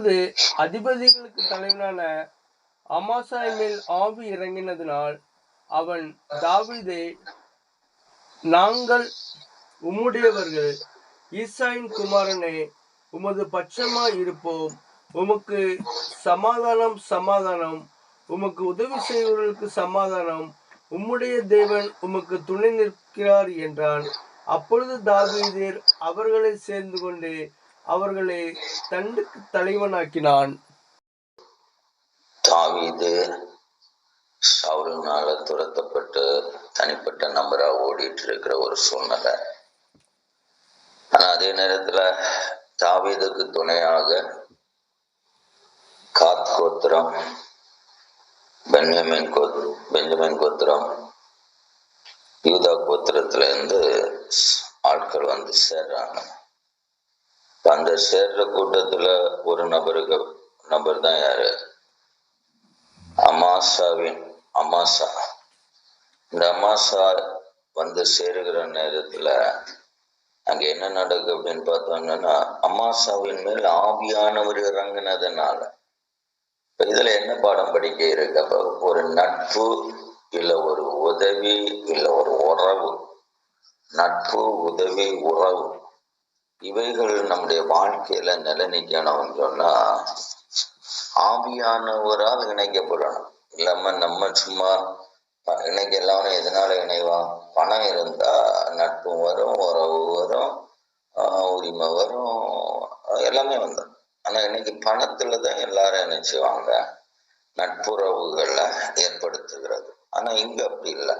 அப்பொழுது அதிபதிகளுக்கு தலைவனான அமாசாய் மேல் ஆவி இறங்கினதினால் அவன் தாவீதே நாங்கள் உம்முடையவர்கள் ஈசாயின் குமாரனே உமது பட்சமா இருப்போம். உமக்கு சமாதானம் சமாதானம். உமக்கு உதவி செய்வர்களுக்கு சமாதானம். உம்முடைய தேவன் உமக்கு துணை நிற்கிறார் என்றான். அப்பொழுது தாவீதேர் அவர்களை சேர்ந்து கொண்டு அவர்களை தண்டுக்கு தலைவனாக்கினான். தாவீது சவுலினால துரத்தப்பட்டு தனிப்பட்ட நபரா ஓடிட்டு இருக்கிற ஒரு சூழ்நிலை. ஆனா அதே நேரத்துல தாவீதுக்கு துணையாக காத் கோத்திரம் பென்யமின் கோ பெஞ்சமின் கோத்திரம் யூதா கோத்திரத்துல இருந்து ஆட்கள் வந்து சேர்றாங்க. அந்த சேர்ற கூட்டத்துல ஒரு நபருக்கு நபர் தான் யாரு? அமாசாவின் அமாசா. இந்த அமாசா வந்து சேருகிற நேரத்துல அங்க என்ன நடக்கு அப்படின்னு பார்த்தோம்னா அமாசாவின் மேல் ஆவியானவர் இறங்குனதுனால. இதுல என்ன பாடம் படிக்க இருக்கு? அப்ப ஒரு நட்பு இல்ல ஒரு உதவி இல்ல ஒரு உறவு. நட்பு உதவி உறவு. இவைகள் நம்முடைய வாழ்க்கையில நிலைநிக்கணும்னு சொன்னா ஆவியானவரால் இணைக்கப்படணும். இல்லாம நம்ம சும்மா ப- இணைக்கலாம் எதனால இணைவான் பணம் இருந்தா நட்பு வரும் உறவு வரும் உரிமை வரும் எல்லாமே வந்துடும் ஆனா இன்னைக்கு பணத்துல தான் எல்லாரும் இணைச்சுவாங்க நட்புறவுகளை ஏற்படுத்துகிறது. ஆனா இங்க அப்படி இல்லை.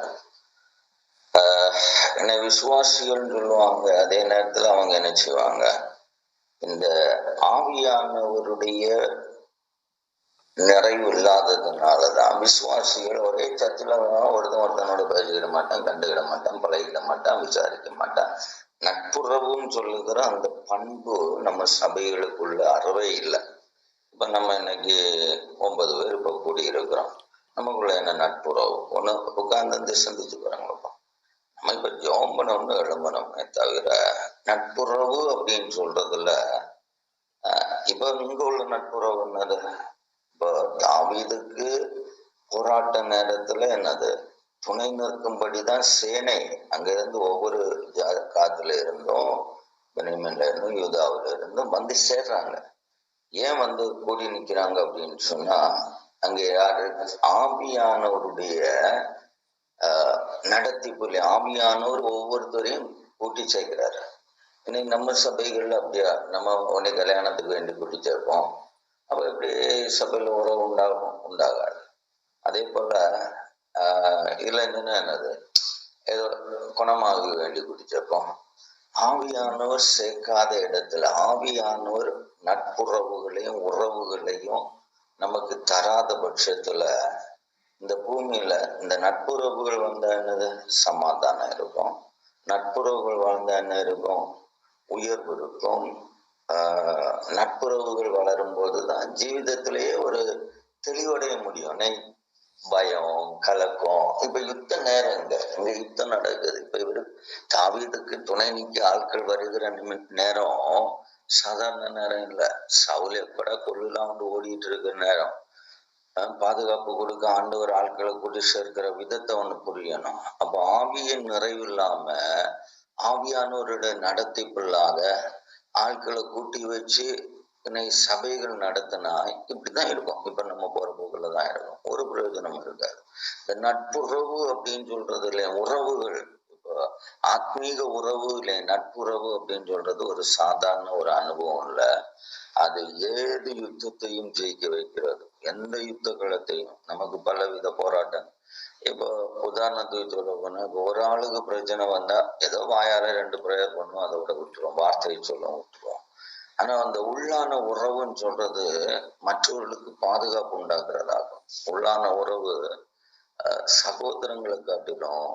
என்னை விசுவாசிகள்னு சொல்லுவாங்க. அதே நேரத்துல அவங்க என்ன செய்வாங்க? இந்த ஆவியானவருடைய நிறைவு இல்லாததுனாலதான் விசுவாசிகள் ஒரே சர்ச்சில் ஒருத்தன் ஒருத்தனோட பேசிக்கிட மாட்டான் கண்டுகிட மாட்டான் பழகிட மாட்டான் விசாரிக்க மாட்டான். நட்புறவுன்னு சொல்லுகிற அந்த பண்பு நம்ம சபைகளுக்குள்ள அறவே இல்லை. இப்ப நம்ம இன்னைக்கு ஒன்பது பேர் இப்ப கூடியிருக்கிறோம். நமக்குள்ள என்ன நட்புறவு? ஒண்ணு உட்கார்ந்து சிந்திச்சுக்கிறாங்களப்பா நம்ம இப்ப ஜோம்பனம்னு பண்ணணும்னு எழும்பணுமே தவிர நட்புறவு அப்படின்னு சொல்றதுல இப்போ இப்ப இங்க உள்ள நட்புறவு என்னது? இப்போ தாவீதுக்கு போராட்ட நேரத்துல என்னது? துணை நிற்கும்படிதான் சேனை அங்கிருந்து ஒவ்வொரு காத்துல இருந்தும் பெனிமன்ல இருந்தும் யூதாவில இருந்தும் வந்து சேர்றாங்க. ஏன் வந்து கூடி நிக்கிறாங்க அப்படின்னு சொன்னா அங்க யாரு? ஆபியானவருடைய நடத்தி புள்ளி ஆவியானோர் ஒவ்வொருத்தரையும் கூட்டி சேர்க்கிறாரு. இன்னைக்கு நம்ம சபைகள்ல அப்படியா? நம்ம உடனே கல்யாணத்துக்கு வேண்டி கூட்டி சேர்ப்போம். அப்ப எப்படி சபையில உறவு உண்டாகும்? உண்டாகாது. அதே போல ஆஹ் இதுல என்னன்னா என்னது? ஏதோ குணமாக வேண்டி கூட்டி சேர்ப்போம். ஆவியானவர் சேர்க்காத இடத்துல ஆவியானவர் நட்புறவுகளையும் உறவுகளையும் நமக்கு தராத பட்சத்துல இந்த பூமியில இந்த நட்புறவுகள் வந்தா என்னது? சமாதானம் இருக்கும். நட்புறவுகள் வாழ்ந்தா என்ன இருக்கும்? உயர்வு இருக்கும். ஆஹ் நட்புறவுகள் வளரும் போதுதான் ஜீவிதத்திலேயே ஒரு தெளிவடைய முடியும். நெய் பயம் கலக்கம். இப்ப யுத்த நேரம் இங்க இங்க யுத்தம் நடக்குது. இப்ப இவரு தாவீதுக்கு துணை நிக்க ஆட்கள் வருகிற நேரம் சாதாரண நேரம் இல்லை. சவுலே கூட கொள்ளலாம் வந்து ஓடிட்டு இருக்கிற நேரம். பாதுகாப்பு கொடுக்க ஆண்டவர் ஆட்களை கூட்டி சேர்க்கிற விதத்தை ஒண்ணு புரியணும். அப்ப ஆவியின் நிறைவு இல்லாம ஆவியானவருடைய நடத்திப்பில்லாத ஆட்களை கூட்டி வச்சு இன்னைக்கு சபைகள் நடத்தினா இப்படிதான் இருக்கும். இப்ப நம்ம போற போக்குல தான் இருக்கும். ஒரு பிரயோஜனம் இருக்காது. இந்த நட்புறவு அப்படின்னு சொல்றது இல்லை உறவுகள். இப்போ ஆத்மீக உறவு இல்லை நட்புறவு அப்படின்னு சொல்றது ஒரு சாதாரண ஒரு அனுபவம் இல்ல. அது ஏது யுத்தத்தையும் ஜெயிக்க வைக்கிறது? எந்த யுத்த காலத்தையும் நமக்கு பலவித போராட்டம். இப்போ உதாரணத்துக்கு சொல்ல போனா இப்போ ஒரு ஆளுக்கு பிரச்சனை வந்தா ஏதோ வாயால ரெண்டு ப்ரேயர் பண்ணுவோம் அதை விட விட்டுருவோம். வார்த்தையை சொல்ல விட்டுருவோம். ஆனா அந்த உள்ளான உறவுன்னு சொல்றது மற்றவர்களுக்கு பாதுகாப்பு உண்டாக்குறதாகும். உள்ளான உறவு சகோதரங்களை காட்டிலும்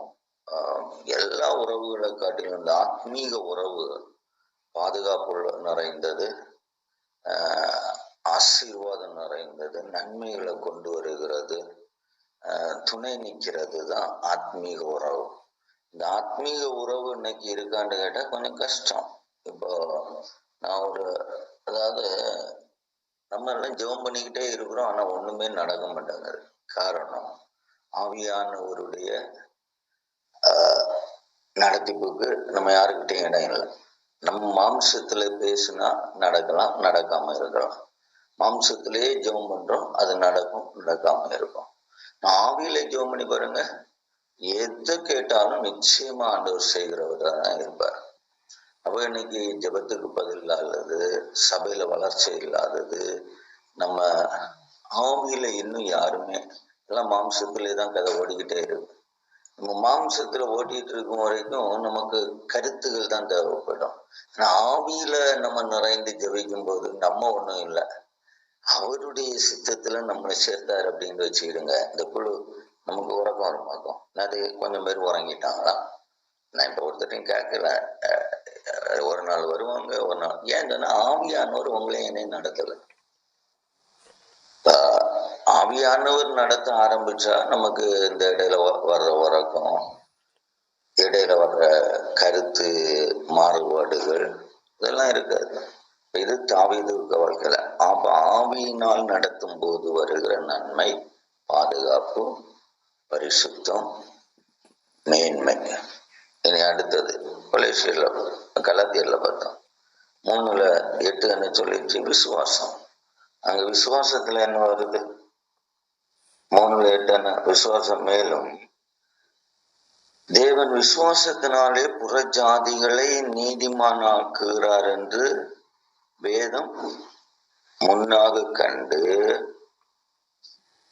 ஆஹ், எல்லா உறவுகளை காட்டிலும் இந்த ஆத்மீக உறவு பாதுகாப்பு நிறைந்தது. ஆஹ், ஆசீர்வாதம் நிறைந்தது நன்மைகளை கொண்டு வருகிறது. துணை நிற்கிறது தான் ஆத்மீக உறவு. இந்த ஆத்மீக உறவு இன்னைக்கு இருக்கான்னு கேட்டா கொஞ்சம் கஷ்டம். இப்போ நான் ஒரு அதாவது நம்ம எல்லாம் ஜெபம் பண்ணிக்கிட்டே இருக்கிறோம் ஆனா ஒண்ணுமே நடக்க மாட்டேங்குது. காரணம் ஆவியானவருடைய ஆஹ், நடத்திப்புக்கு நம்ம யாருக்கிட்டையும் இடம் இல்லை. நம்ம மாம்சத்துல பேசுனா நடக்கலாம் நடக்காம இருக்கலாம். மாம்சத்திலேயே ஜெபம் பண்றோம் அது நடக்கும் நடக்காம இருக்கும். ஆவியில ஜெபம் பண்ணி பாருங்க எதை கேட்டாலும் நிச்சயமா ஆண்டவர் செய்கிறவராக தான் இருப்பார். அப்ப இன்னைக்கு ஜெபத்துக்கு பதில் இல்லாதது சபையில வளர்ச்சி இல்லாதது நம்ம ஆவியில இன்னும் யாருமே எல்லாம் மாம்சத்திலே தான் கதை ஓடிக்கிட்டே இருக்கு. நம்ம மாம்சத்துல ஓட்டிட்டு இருக்கும் வரைக்கும் நமக்கு கருத்துகள் தான் தேவைப்படும். ஆனா ஆவியில நம்ம நிறைந்து ஜெபிக்கும் போது நம்ம ஒண்ணும் இல்லை. அவருடைய சித்தத்துல நம்மளை சேர்த்தார் அப்படின்னு வச்சுக்கிடுங்க. இந்த குழு நமக்கு உறக்கம் வருமாக்கும் நிறைய கொஞ்சம் பேர் உறங்கிட்டாங்களா? நான் இப்போ ஒருத்தரையும் கேட்கல. ஒரு நாள் வருவாங்க ஒரு நாள். ஏன் சொன்னா ஆவியானவர் உங்களையும் என்னையும் நடத்தல. ஆஹ் ஆவியானவர் நடத்த ஆரம்பிச்சா நமக்கு இந்த இடையில வர்ற உறக்கம் இடையில வர்ற கருத்து மாறுபாடுகள் இதெல்லாம் இருக்காது. இது தாவீதுக்கு வாழ்க்கையில அப்ப ஆவியினால் நடத்தும் போது வருகிற நன்மை பாதுகாப்பு பரிசுத்தம் மேன்மை. இனி அடுத்தது மலேசியில கலாத்தியர்ல பார்த்தோம். மூணுல எட்டு என்ன சொல்லிச்சு விசுவாசம். அங்க விசுவாசத்துல என்ன வருது? மூணுல எட்டு என்ன? விசுவாசம் மேலும். தேவன் விசுவாசத்தினாலே புற ஜாதிகளை நீதிமானாக்குகிறார் என்று வேதம் முன்னாக கண்டு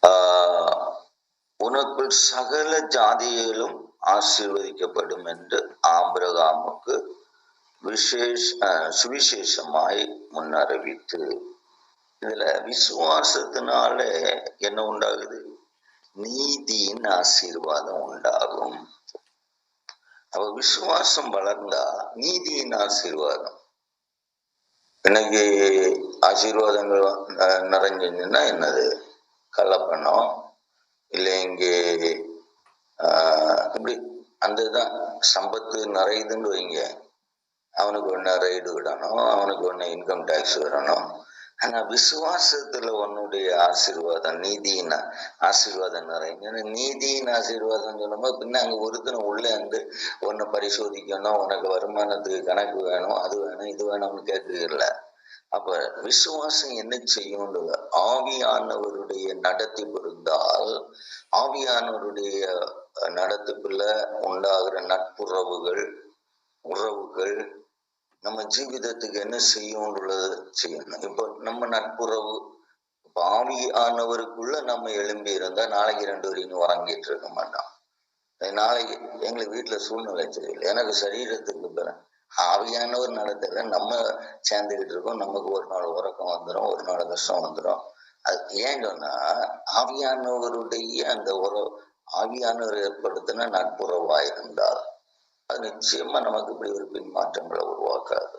ஆஹ், உனக்குள் சகல ஜாதிகளும் ஆசீர்வதிக்கப்படும் என்று ஆம்பிரகாமுக்கு விசேஷ சுவிசேஷமாய் முன்னறிவித்து இதுல விசுவாசத்தினால என்ன உண்டாகுது? நீதியின் ஆசீர்வாதம் உண்டாகும். அப்ப விசுவாசம் வளர்ந்தா நீதியின் ஆசீர்வாதம் இன்னைக்கு ஆசீர்வாதங்கள் ந- நிறைஞ்சிருந்துன்னா என்னது? கள்ளப்பணம் இல்லை இங்கே இப்படி அந்த இதுதான் சம்பத்து நிறையுதுன்னு வைங்க. அவனுக்கு ஒன்று ரைடு விடணும் அவனுக்கு ஒன்று இன்கம் டேக்ஸ் வரணும் ஆனா விசுவாசத்துல உன்னுடைய ஆசீர்வாதம் நீதியின் ஆசீர்வாதம் நிறைய. நீதியின் ஆசீர்வாதம் சொல்லும்போது பின்ன அங்க ஒருத்தனை உள்ளே இருந்து உன்னை பரிசோதிக்கணும் உனக்கு வருமானத்துக்கு கணக்கு வேணும் அது வேணும் இது வேணும்னு கேட்கல அப்ப விசுவாசம் என்ன செய்யும் ஆவியானவருடைய நடத்தி இருந்தால் ஆவியானவருடைய அஹ், நடத்திப்புல உண்டாகிற நட்புறவுகள் உறவுகள் நம்ம ஜீவிதத்துக்கு என்ன செய்யும்ன்றது செய்யணும். இப்போ நம்ம நட்புறவு பாவி ஆவியானவருக்குள்ள நம்ம எழும்பி இருந்தா நாளைக்கு ரெண்டு வரையும் உறங்கிட்டு இருக்க மாட்டோம் நாளைக்கு எங்களுக்கு வீட்டுல சூழ்நிலை சரியில்லை. எனக்கு சரீரத்துக்கு ஆவியானவர் நடத்துல நம்ம சேர்ந்துக்கிட்டு இருக்கோம். நமக்கு ஒரு நாள் உறக்கம் வந்துடும் ஒரு நாள் கஷ்டம் வந்துடும் அது ஏன் சொன்னா ஆவியானவருடைய அந்த உறவு ஆவியானவர் ஏற்படுத்தின நட்புறவா இருந்தால் அது நிச்சயமா நமக்கு இப்படி ஒரு பின்மாற்றங்களை உருவாக்காது.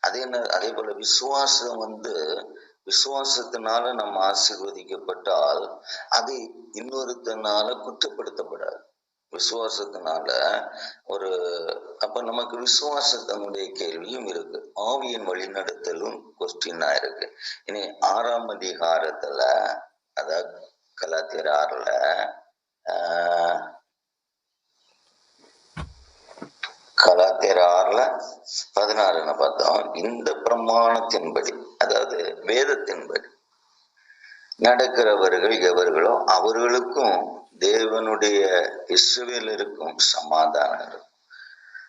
அதே நே- அதே போல விசுவாசம் வந்து விசுவாசத்தினால நம்ம ஆசீர்வதிக்கப்பட்டால் அது இன்னொருத்தனால குற்றப்படுத்தப்படாது. விசுவாசத்தினால ஒரு அப்ப நமக்கு விசுவாசத்தினுடைய கேள்வியும் இருக்கு. ஆவியின் வழிநடத்தலும் கொஸ்டினா இருக்கு. இனி ஆறாம் அதிகாரத்துல அதாவது கலாத்திர ஆறுல ஆஹ், கலாத்தியர் ஆறுல பதினாறுன்னு பார்த்தோம். இந்த பிரமாணத்தின்படி அதாவது வேதத்தின்படி நடக்கிறவர்கள் எவர்களோ அவர்களுக்கும் தேவனுடைய இஸ்ரவேலருக்கும் சமாதானம் இருக்கும்.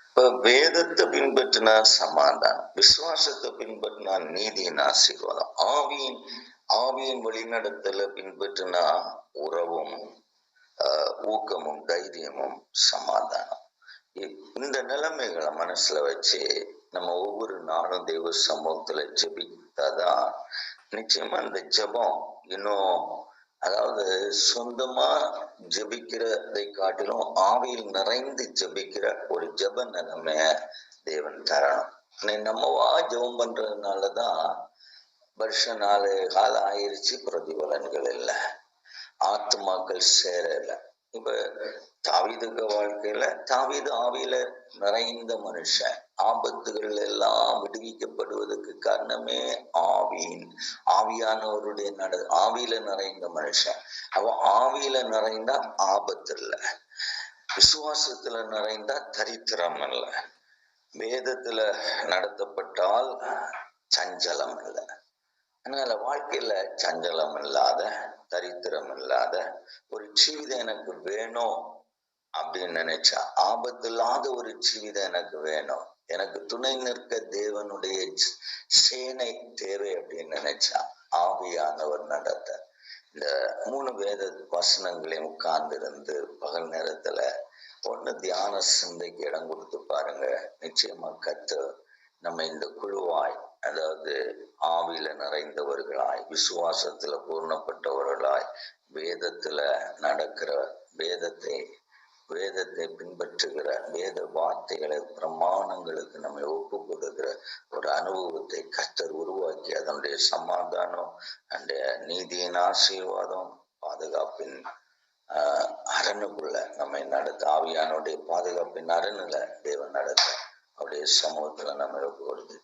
இப்ப வேதத்தை பின்பற்றினா சமாதானம் விசுவாசத்தை பின்பற்றினா நீதியின் ஆசீர்வாதம் ஆவியின் ஆவியின் வழிநடத்தல பின்பற்றினா உறவும் ஆஹ், ஊக்கமும் தைரியமும் சமாதானம். இந்த நிலைமைகளை மனசுல வச்சு நம்ம ஒவ்வொரு நாளும் தெய்வ சமூகத்துல ஜெபித்தாதான் நிச்சயமா இந்த ஜெபம் இன்னும் அதாவது சொந்தமா ஜெபிக்கிறதை காட்டிலும் ஆவியில் நிறைந்து ஜெபிக்கிற ஒரு ஜெப நிலைமைய தேவன் தரணும். நம்மவா ஜெபம் பண்றதுனாலதான் வருஷ நாலு காலம் ஆயிருச்சு பிரதிபலன்கள் இல்லை. ஆத்துமாக்கள் சேரல. இப்ப தாவீதுக்கு வாழ்க்கையில தாவீது ஆவியில நிறைந்த மனுஷன். ஆபத்துகள் எல்லாம் விடுவிக்கப்படுவதற்கு காரணமே ஆவியின் ஆவியானவருடைய நட ஆவியில நிறைந்த மனுஷன். அவன் ஆவியில நிறைந்தா ஆபத்து இல்லை. விசுவாசத்துல நிறைந்தா தரித்திரம் இல்லை. வேதத்துல நடத்தப்பட்டால் சஞ்சலம் இல்லை. அதனால வாழ்க்கையில சஞ்சலம் இல்லாத தரித்திரம் இல்லாத ஒரு ஜீவிதம் எனக்கு வேணும் அப்படின்னு நினைச்சா ஆபத்தில்லாத ஒரு ஜீவிதம் எனக்கு வேணும். எனக்கு துணை நிற்க தேவனுடைய சேனை தேவை அப்படின்னு நினைச்சா ஆவியானவர் நடத்த. இந்த மூணு வேத வசனங்களையும் உட்கார்ந்திருந்து பகல் நேரத்துல ஒண்ணு தியான சிந்தைக்கு இடம் கொடுத்து பாருங்க. நிச்சயமா கத்து நம்ம இந்த குழுவாய் அதாவது ஆவியில நிறைந்தவர்களாய் விசுவாசத்துல பூர்ணப்பட்டவர்களாய் வேதத்துல நடக்கிற வேதத்தை வேதத்தை பின்பற்றுகிற வேத வார்த்தைகளை பிரமாணங்களுக்கு நம்மை ஒப்பு கொடுக்கிற ஒரு அனுபவத்தை கர்த்தர் உருவாக்கி அதனுடைய சமாதானம் அந்த நீதியின் ஆசீர்வாதம் பாதுகாப்பின் ஆஹ் அரணுக்குள்ள நம்மை நடத்த ஆவியானுடைய பாதுகாப்பின் அரணுல தேவன் நடத்த அவருடைய சமூகத்துல நம்ம ஒப்பு கொடுத்து